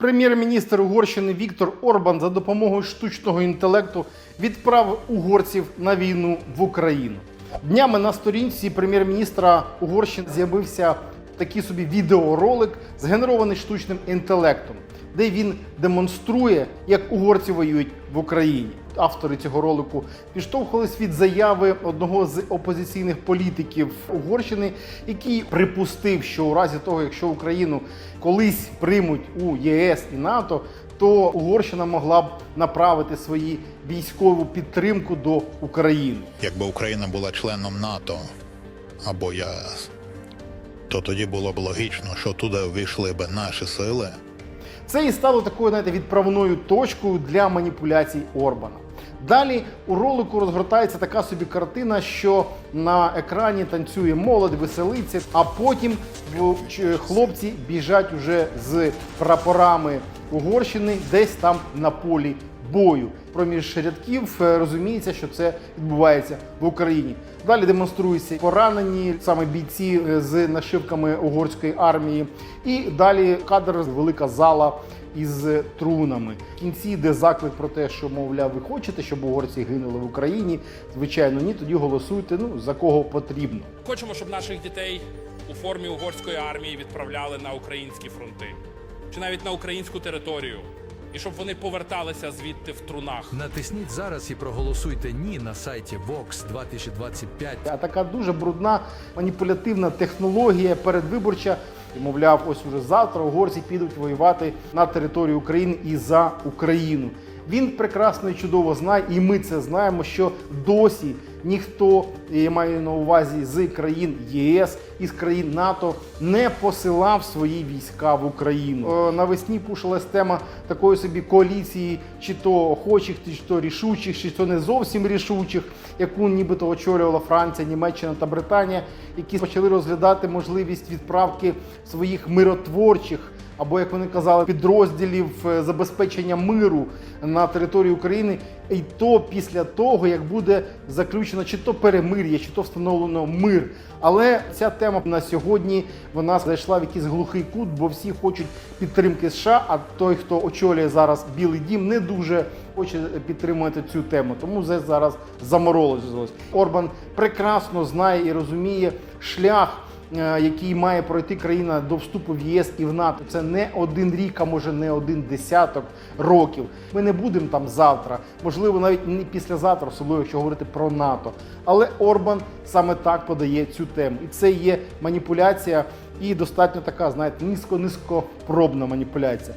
Прем'єр-міністр Угорщини Віктор Орбан за допомогою штучного інтелекту відправив угорців на війну в Україну. Днями на сторінці прем'єр-міністра Угорщини з'явився такий собі відеоролик, згенерований штучним інтелектом, де він демонструє, як угорці воюють в Україні. Автори цього ролику підштовхувались від заяви одного з опозиційних політиків Угорщини, який припустив, що у разі того, якщо Україну колись приймуть у ЄС і НАТО, то Угорщина могла б направити свої військову підтримку до України. Якби Україна була членом НАТО або ЄС, то тоді було б логічно, що туди ввійшли б наші сили. Це і стало такою знаєте, відправною точкою для маніпуляцій Орбана. Далі у ролику розгортається така собі картина, що на екрані танцює молодь, веселиться, а потім хлопці біжать уже з прапорами Угорщини десь там на полі бою. Проміж рядків е, розуміється, що це відбувається в Україні. Далі демонструються поранені саме бійці е, з нашивками угорської армії. І далі кадр велика зала із трунами. В кінці йде заклик про те, що мовляв, ви хочете, щоб угорці гинули в Україні. Звичайно, ні. Тоді голосуйте. Ну за кого потрібно. Хочемо, щоб наших дітей у формі угорської армії відправляли на українські фронти чи навіть на українську територію, і щоб вони поверталися звідти в трунах. Натисніть зараз і проголосуйте ні на сайті Vox 2025. А така дуже брудна маніпулятивна технологія передвиборча. І, мовляв, ось уже завтра угорці підуть воювати на територію України і за Україну. Він прекрасно і чудово знає, і ми це знаємо, що досі ніхто я маю на увазі з країн ЄС і з країн НАТО не посилав свої війська в Україну. Е, Навесні пушилась тема такої собі коаліції, чи то охочих, чи то рішучих, чи то не зовсім рішучих, яку нібито очолювала Франція, Німеччина та Британія, які почали розглядати можливість відправки своїх миротворчих або, як вони казали, підрозділів е, забезпечення миру на території України, і то після того, як буде заключено чи то перемир'я, чи то встановлено мир. Але ця тема на сьогодні вона зайшла в якийсь глухий кут, бо всі хочуть підтримки США. А той, хто очолює зараз Білий Дім, не дуже хоче підтримувати цю тему. Тому це зараз заморозилось. Орбан прекрасно знає і розуміє шлях який має пройти країна до вступу в ЄС і в НАТО. Це не один рік, а може не один десяток років. Ми не будемо там завтра, можливо, навіть не післязавтра, особливо якщо говорити про НАТО. Але Орбан саме так подає цю тему, і це є маніпуляція, і достатньо така, знаєте, низько-низько пробна маніпуляція.